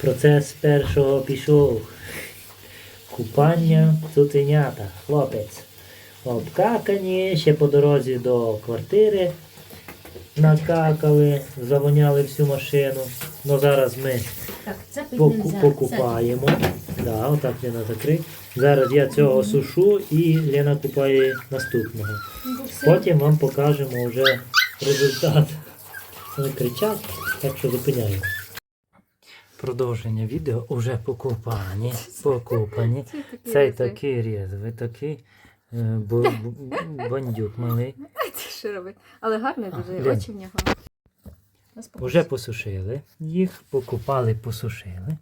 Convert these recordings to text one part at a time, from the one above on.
Процес першого пішов. Купання цуценята. Хлопець. Обкакані, ще по дорозі до квартири накакали, завоняли всю машину. Ну зараз ми Так, це поку- нельзя. покупаємо. Да, отак Лена закрить. Зараз я цього сушу і Лена купає наступного. Бо Потім вам покажемо вже результат. Вони кричать, так що зупиняємо. Продовження відео вже покупані. Покупані. Цей такий різвий, такий е, бу- бу- бандюк малий. Що робить? Але гарний дуже, Глянь. очі в нього. Уже посушили їх, покупали, посушили.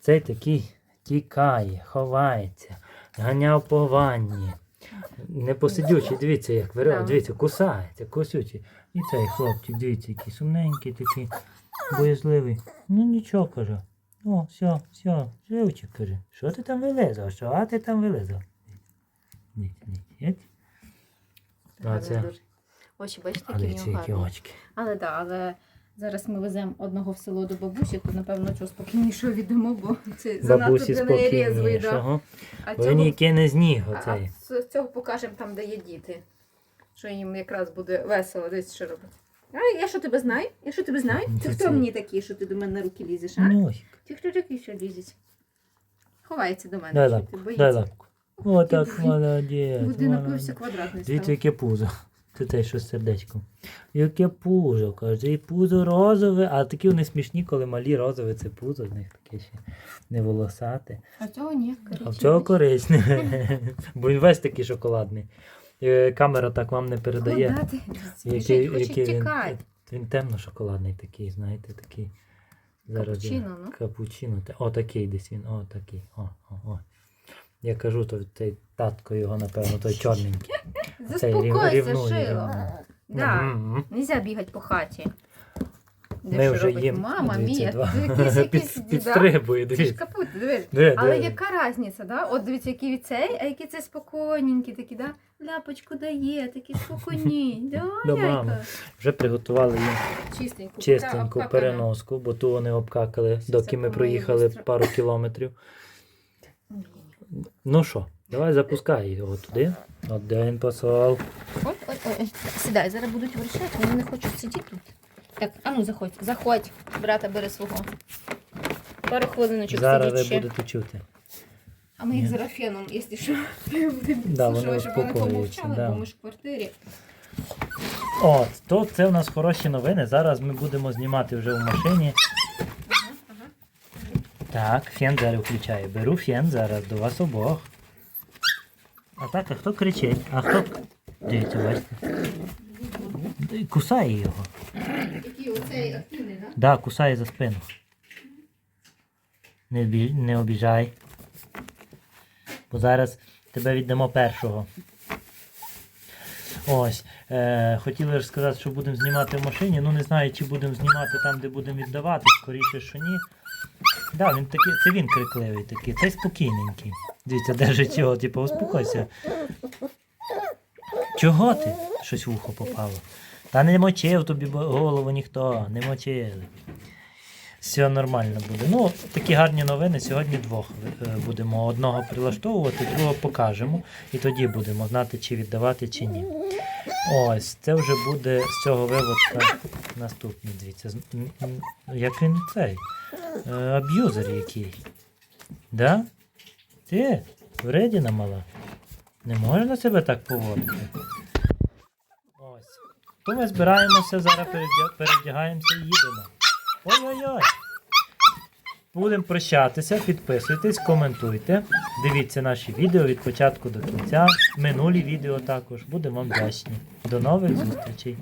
Цей такий тікає, ховається, ганяв по ванні. Непосидючий, дивіться, як вире, Да. дивіться, кусається, косючий. І цей хлопчик, дивіться, який сумненький, такий, боязливий. Ну нічого каже. О, все, все, живчик каже. Що ти там вилизав? Що а ти там вилизав? Ні, ні, ні. А це. Очі, бачите, які в нього гарні. Але так, але зараз ми веземо одного в село до бабусі, то напевно чого спокійніше віддамо, бо це занадто для неї різвий. Да. спокійнішого. А Бо цього, не зніг а, а з цього покажемо там, де є діти. Що їм якраз буде весело, десь що робити. А я що тебе знаю? Я що тебе знаю? Ти це хто це. мені такий, що ти до мене на руки лізеш, а? Ну, Ти хто такий, що лізеш? Ховається до мене. дай що лапку, ти дай боїться. лапку. О, так молодець. Буде напився молодець. квадратний Дивіться, став. яке пузо. Це те, що з сердечком. Яке пузо, каже, і пузо розове, а такі вони смішні, коли малі розове, це пузо, в них таке ще не волосате. А цього ні, А в коричневий. цього коричневе. Бо він весь такий шоколадний. Камера так вам не передає. Який, який він, він темно-шоколадний такий, знаєте, такий. Зараз Капучино, ну. Капучино. О, такий десь він. О, такий. О, о, о. Я кажу, то цей татко його, напевно, той чорненький. Заспокойся, рівнує, Шило. ага. Да. Мгм. Нельзя бігати по хаті. Де Ми вже їм. Мама мія, підстрибує, Це ж капут, дивись. Але яка різниця, да? От дивіться, який цей, а який це спокійненький, такі, да? Ляпочку дає, такі спокійні. Да, До мами. Вже приготували їм Чистеньку. чистеньку переноску, бо ту вони обкакали, доки ми проїхали пару кілометрів. Ну що, давай запускай його туди. Один посол. Ой, ой, ой, ой. Сідай, зараз будуть вирішати, вони не хочуть сидіти тут. Так, а ну заходь, заходь, брата бери свого. Пару хвилиночок Зараз сидіть ви ще. будете чути. А ми їх Ні. зараз феном, якщо що, будемо Да, вони підсушувати, щоб вони успокоюються, помовчали, да. бо ми ж в квартирі. От, то це у нас хороші новини. Зараз ми будемо знімати вже в машині. Ага, ага. Так, фен зараз включаю. Беру фен зараз до вас обох. А так, а хто кричить? А хто. Дивіться, бачите. Кусає його. Активний, так? Да, кусає за спину. Не, бі... не обіжай. Бо зараз тебе віддамо першого. Ось. Е, хотіли ж сказати, що будемо знімати в машині. Ну не знаю, чи будемо знімати там, де будемо віддавати. Скоріше, що ні. Да, він такий, це він крикливий такий, цей спокійненький. Дивіться, держить його, типу, успокойся. Чого ти? Щось в ухо попало. Та не мочив тобі голову ніхто, не мочили. Все нормально буде. Ну, такі гарні новини. Сьогодні двох е, будемо одного прилаштовувати, другого покажемо. І тоді будемо знати, чи віддавати, чи ні. Ось, це вже буде з цього виводка наступний. Дивіться. Як він цей? Е, Аб'юзер який. Да? Ти? Вредіна мала. Не можна себе так поводити. То ми збираємося, зараз передя- передягаємося і їдемо. Ой-ой-ой. Будемо прощатися, підписуйтесь, коментуйте. Дивіться наші відео від початку до кінця. Минулі відео також. Будемо вам вдячні. До нових зустрічей.